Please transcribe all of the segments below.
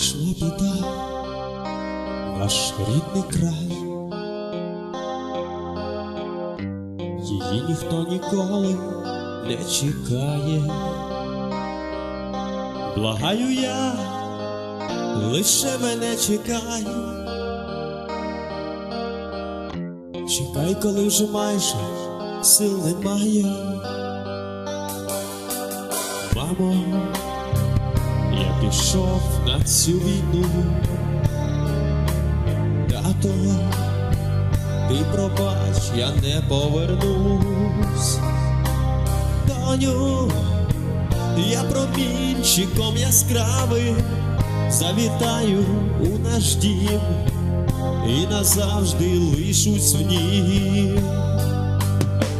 біда, наш рідний край, її ніхто ніколи не чекає. Благаю я, лише мене чекай. Чекай, коли вже майже сил немає. Мамо, пішов на цю війну. Тато, ти пробач, я не повернусь. Доню, я промінчиком яскравим завітаю у наш дім і назавжди лишусь в ній.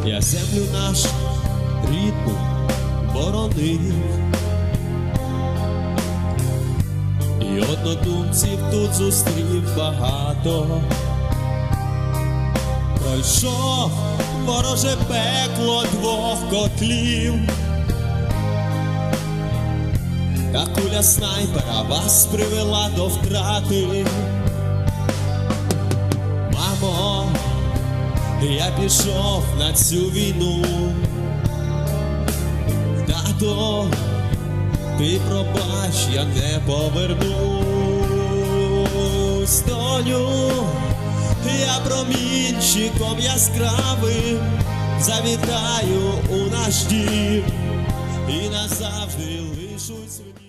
Я землю нашу рідну боронив. Однодумців тут зустрів багато. Пройшов вороже пекло двох котлів. Та куля снайпера вас привела до втрати. Мамо, я пішов на цю війну. Тато, ти пробач, я не повернусь. Доню, я промінчиком яскравим завітаю у наш дім і назавжди лишусь в ній.